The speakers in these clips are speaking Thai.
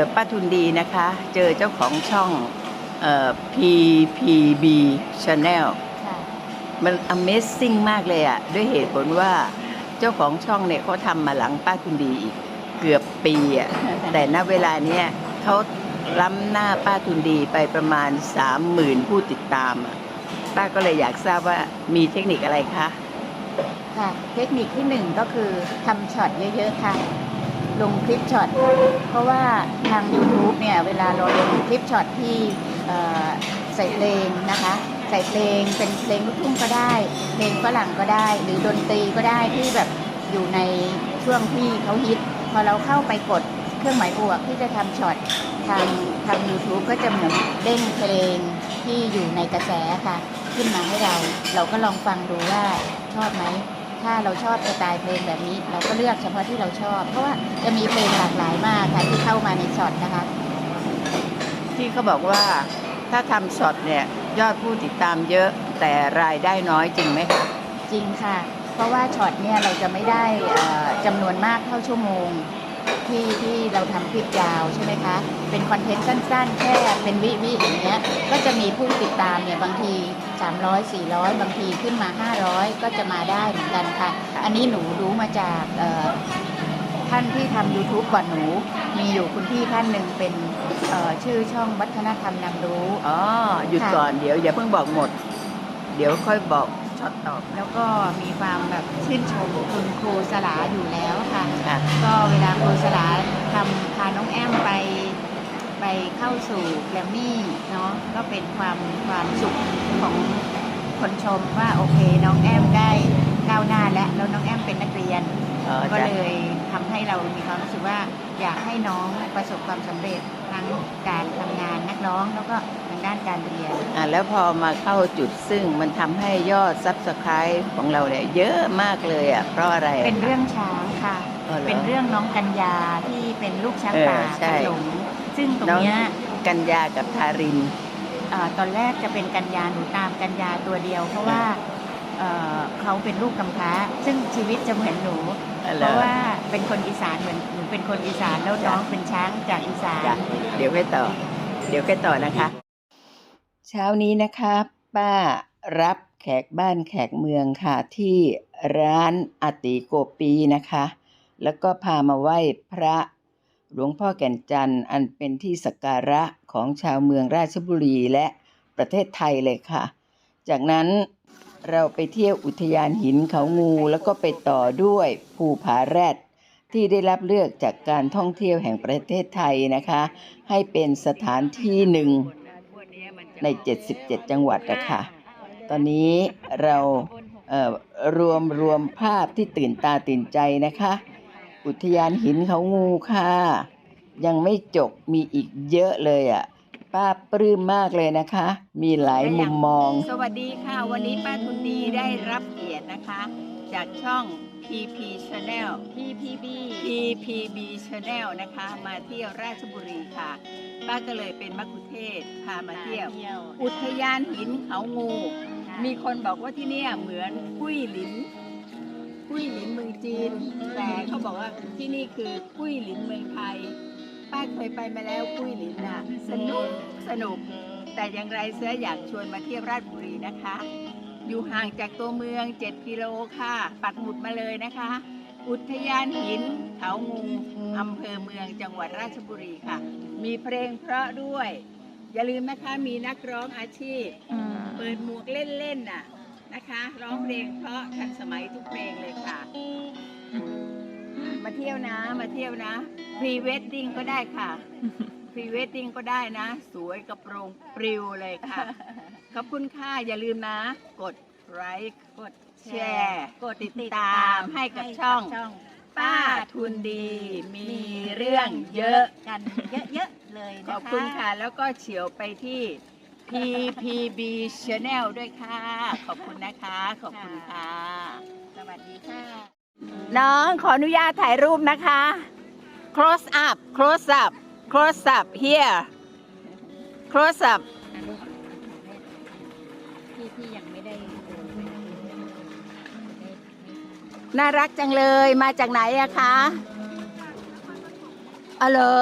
อป้าทุนดีนะคะ เจอเจ้าของช่องเอ่อ PPB Channel ค่ะมัน Amazing มากเลยอะด้วยเหตุผลว่าเจ้าของช่องเนี่ยเขาทำมาหลังป้าทุนดีอีกเกือบปีอะแต่ณเวลาเนี้ยเขาล้ำหน้าป้าทุนดีไปประมาณ 30,000 ผู้ติดตามอะป้าก็เลยอยากทราบว่ามีเทคนิคอะไรคะ ค่ะ เทคนิคที่หนึ่งก็คือทำช็อตเยอะ ๆ ค่ะ ลงคลิปช็อต เพราะว่าทาง YouTube เนี่ยเวลาเราลงคลิปช็อตที่ใส่เพลงนะคะใส่เพลงเป็นเพลงลูกทุ่งก็ได้ เพลงฝรั่งก็ได้ หรือดนตรีก็ได้ที่แบบอยู่ในช่วงที่เขาฮิต พอเราเข้าไปกดเครื่องหมายบวกที่จะทำช็อตทางทาง YouTube ก็จะเหมือนเด้งเพลงที่อยู่ในกระแสค่ะ ขึ้นมาให้เรา เราก็ลองฟังดูว่าชอบไหม ถ้าเราชอบสไตล์เพลงแบบนี้ เราก็เลือกเฉพาะที่เราชอบ เพราะว่าจะมีเพลงหลากหลายมากค่ะที่เข้ามาในช็อตนะคะ ที่เขาบอกว่าถ้าทำช็อตเนี่ยยอดผู้ติดตามเยอะแต่รายได้น้อยจริงไหมคะจริงค่ะ เพราะว่าช็อตเนี่ยเราจะไม่ได้เอ่อจำนวนมากเท่าชั่วโมง ที่ที่เราทำคลิปยาวใช่ไหมคะ เป็นคอนเทนต์สั้นๆ แค่เป็นวิวิอย่างเงี้ย ก็จะมีผู้ติดตามเนี่ยบางที 300 400 บางทีขึ้นมา 500 ก็จะมาได้เหมือนกันค่ะ อันนี้หนูรู้มาจากเอ่อท่านที่ทำ YouTube ก่อนหนู มีอยู่คุณพี่ท่านหนึ่งเป็นเอ่อชื่อช่องวัฒนธรรมนำรู้อ๋อหยุดค่ะก่อนเดี๋ยวอย่าเพิ่งบอกหมด เดี๋ยวค่อยบอกช็อตต่อแล้วก็มีความแบบ ชื่นชมคุณครูสลาอยู่แล้วค่ะ ค่ะก็เวลาครูสลาทำพาน้องแอมไปไปเข้าสู่แกรมมี่เนาะก็เป็นความความสุขของคนชมว่าโอเคน้องแอมได้ก้าวหน้าแล้วแล้วน้องแอมเป็นนักเรียน อ๋อก็จ้ะ เลยทำให้เรามีความรู้สึกว่าอยากให้น้องประสบความสำเร็จทั้งการทำงานนักร้ องแล้วก็ทางด้านการเรียน อะแล้วพอมาเข้าจุดซึ่งมันทำให้ยอดซับสไคร b ์ของเราเนี่ยเยอะมากเลยอะ เพราะอะไระเป็นเรื่องช้างค่ะ อ๋อหเป็นเรื่องน้องกัญญาที่เป็นลูกช้างเออป่าใช่ขนมซึ่งตรงน้องเนี้ยกัญญากับทาริน เอ่อตอนแรกจะเป็นกัญญาหนูตามกัญญาตัวเดียว เพราะว่าเอ่อเขาเป็นลูกกำพร้า ซึ่งชีวิตจะเหมือนหนู อ๋อเหรอเพราะว่าเป็นคนอีสานเหมือนหนูเป็นคนอีสานแล้วน้องเป็นช้างจากอีสาน จ้ะเดี๋ยวค่อยต่อ เดี๋ยวค่อยต่อนะคะ เช้านี้นะคะ ป้ารับแขกบ้านแขกเมืองค่ะ ที่ร้านอติโกปีนะคะ แล้วก็พามาไหว้พระหลวงพ่อแก่นจันทร์อันเป็นที่สักการะของชาวเมืองราชบุรีและประเทศไทยเลยค่ะ จากนั้นเราไปเที่ยวอุทยานหินเขางู แล้วก็ไปต่อด้วยภูผาแรด ที่ได้รับเลือกจากการท่องเที่ยวแห่งประเทศไทยนะคะ ให้เป็นสถานที่หนึ่งใน 77 จังหวัดนะคะตอนนี้เราเอ่อรวมรวมภาพที่ตื่นตาตื่นใจนะคะ อุทยานหินเขางูค่ะ ยังไม่จบมีอีกเยอะเลยอะป้าปลื้มมากเลยนะคะ มีหลายมุมมอง สวัสดีค่ะ วันนี้ป้าทุนดีได้รับเกียรตินะคะ จากช่อง PP Channel PPB PPB Channel นะคะ มาเที่ยวราชบุรีค่ะ ป้าก็เลยเป็นมักคุเทศก์พามาเที่ยว อุทยานหินเขางู มีคนบอกว่าที่เนี่ยเหมือนกุ้ยหลินกุ้ยหลินเมืองจีน แต่เขาบอกว่าที่นี่คือกุ้ยหลินเมืองไทย ป้าเคยไปมาแล้วกุ้ยหลินน่ะ สนุกสนุก แต่อย่างไรเสียอยากชวนมาเที่ยวราชบุรีนะคะ อยู่ห่างจากตัวเมือง 7 กิโลค่ะ ปักหมุดมาเลยนะคะ อุทยานหิน เขางูอำเภอเมืองจังหวัดราชบุรีค่ะ มีเพลงเพราะด้วย อย่าลืมนะคะมีนักร้องอาชีพ เปิดหมวกเล่นๆน่ะนะคะ ร้องเพลงเพราะทันสมัยทุกเพลงเลยค่ะ มาเที่ยวนะ มาเที่ยวนะ พรีเวดดิ้งก็ได้ค่ะ พรีเวดดิ้งก็ได้นะ สวยกระโปรงปลิวเลยค่ะ ขอบคุณค่ะ อย่าลืมนะ กดไลค์กดแชร์ กดติดตามให้กับช่อง ป้าทุนดี มีเรื่องเยอะ กันเยอะๆเลยนะคะ ขอบคุณค่ะ แล้วก็เฉียวไปที่ PPB Channel ด้วยค่ะ ขอบคุณนะคะ ขอบคุณค่ะ สวัสดีค่ะ น้องขออนุญาตถ่ายรูปนะคะ close up close up close up here close up พี่พี่ยังไม่ได้ดูน่ารักจังเลยมาจากไหนอะคะอ๋อเหรอ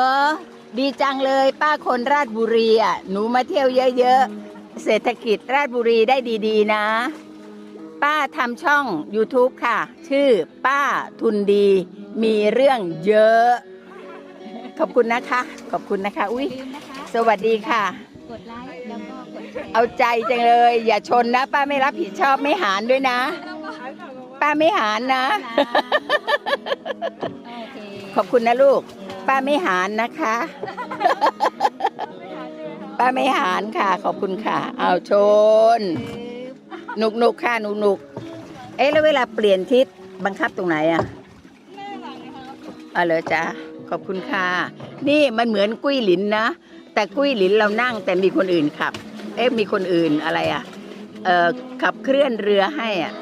ดีจังเลยป้าคนราชบุรีอะหนูมาเที่ยวเยอะๆ เศรษฐกิจราชบุรีได้ดีๆนะ ป้าทำช่อง YouTube ค่ะ ชื่อป้าทุนดี มีเรื่องเยอะ ขอบคุณนะคะ ขอบคุณนะคะ อุ้ยลืมนะคะสวัสดีค่ะ กดไลค์แล้วก็กดแชร์เอาใจจังเลย อย่าชนนะ ป้าไม่รับผิดชอบไม่หารด้วยนะ ป้าไม่หารนะ โอเคขอบคุณนะลูก ป้าไม่หารนะคะ ป้าไม่หารค่ะ ขอบคุณค่ะ เอาชน หนุกหนุกๆค่ะหนุกหนุกๆเอ๊ะแล้วเวลาเปลี่ยนทิศบังคับตรงไหนอะอ๋อเหรอจ๊ะขอบคุณค่ะ นี่มันเหมือนกุ้ยหลินนะ แต่กุ้ยหลินเรานั่งแต่มีคนอื่นขับ เอ๊ะมีคนอื่นอะไรอะเอ่อขับเคลื่อนเรือให้อะ